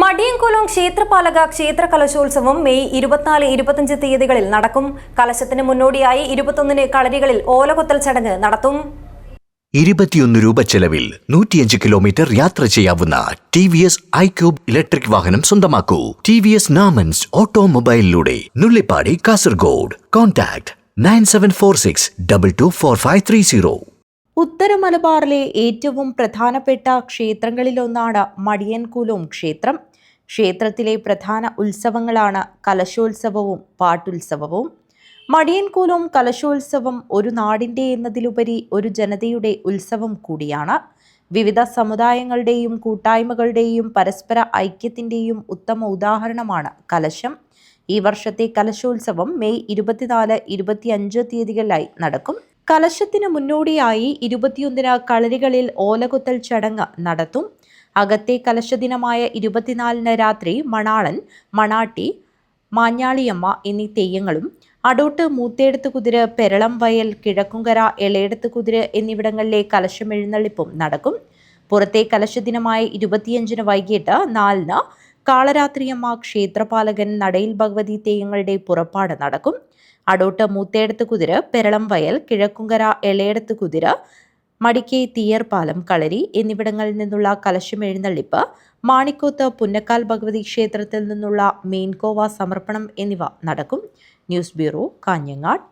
മടിയൻകുളം ക്ഷേത്രപാലക ക്ഷേത്ര കലശോത്സവം മെയ് ഇരുപത്തിനാല് ഇരുപത്തിയഞ്ച് തീയതികളിൽ നടക്കും. കലശത്തിന് മുന്നോടിയായി ഇരുപത്തൊന്നിന് കളരികളിൽ ഓലകൊത്തൽ ചടങ്ങ് നടത്തും. ഇരുപത്തിയൊന്ന് രൂപ ചെലവിൽ നൂറ്റിയഞ്ച് കിലോമീറ്റർ യാത്ര ചെയ്യാവുന്ന T V S iQube electric വാഹനം സ്വന്തമാക്കൂ. ടി വി എസ് നാമൻസ് ഓട്ടോമൊബൈലിലൂടെ Nullippady Kasaragod. Contact nine seven four six double two four five three zero. ഉത്തര മലബാറിലെ ഏറ്റവും പ്രധാനപ്പെട്ട ക്ഷേത്രങ്ങളിലൊന്നാണ് മടിയൻകുലോം ക്ഷേത്രം. ക്ഷേത്രത്തിലെ പ്രധാന ഉത്സവങ്ങളാണ് കലശോത്സവവും പാട്ടുത്സവവും. മടിയൻകൂലം കലശോത്സവം ഒരു നാടിന്റെ എന്നതിലുപരി ഒരു ജനതയുടെ ഉത്സവം കൂടിയാണ്. വിവിധ സമുദായങ്ങളുടെയും കൂട്ടായ്മകളുടെയും പരസ്പര ഐക്യത്തിന്റെയും ഉത്തമ ഉദാഹരണമാണ് കലശം. ഈ വർഷത്തെ കലശോത്സവം മെയ് ഇരുപത്തിനാല് ഇരുപത്തിയഞ്ച് തീയതികളിലായി നടക്കും. കലശത്തിന് മുന്നോടിയായി ഇരുപത്തിയൊന്നിന് കളരികളിൽ ഓലകുത്തൽ ചടങ്ങ് നടത്തും. അകത്തെ കലശദിനമായ ഇരുപത്തിനാലിന് രാത്രി മണാളൻ മണാട്ടി മാഞ്ഞാളിയമ്മ എന്നീ തെയ്യങ്ങളും അടോട്ട് മൂത്തേടത്ത് കുതിര പെരളം വയൽ കിഴക്കുംകര എളയടത്ത് കുതിര എന്നിവിടങ്ങളിലെ കലശം എഴുന്നള്ളിപ്പും നടക്കും. പുറത്തെ കലശദിനമായ ഇരുപത്തിയഞ്ചിന് വൈകിട്ട് നാലിന് കാളരാത്രിയമ്മ ക്ഷേത്രപാലകൻ നടയിൽ ഭഗവതി തെയ്യങ്ങളുടെ പുറപ്പാട് നടക്കും. അടോട്ട് മൂത്തേടത്ത് കുതിര പെരളം വയൽ കിഴക്കുങ്കര എളയടത്ത് കുതിര മടിക്കെ തീയർപാലം കളരി എന്നിവിടങ്ങളിൽ നിന്നുള്ള കലശം എഴുന്നള്ളിപ്പ് മാണിക്കോത്ത് പുന്നക്കാൽ ഭഗവതി ക്ഷേത്രത്തിൽ നിന്നുള്ള മീൻകോവ സമർപ്പണം എന്നിവ നടക്കും. News bureau Kanhangad.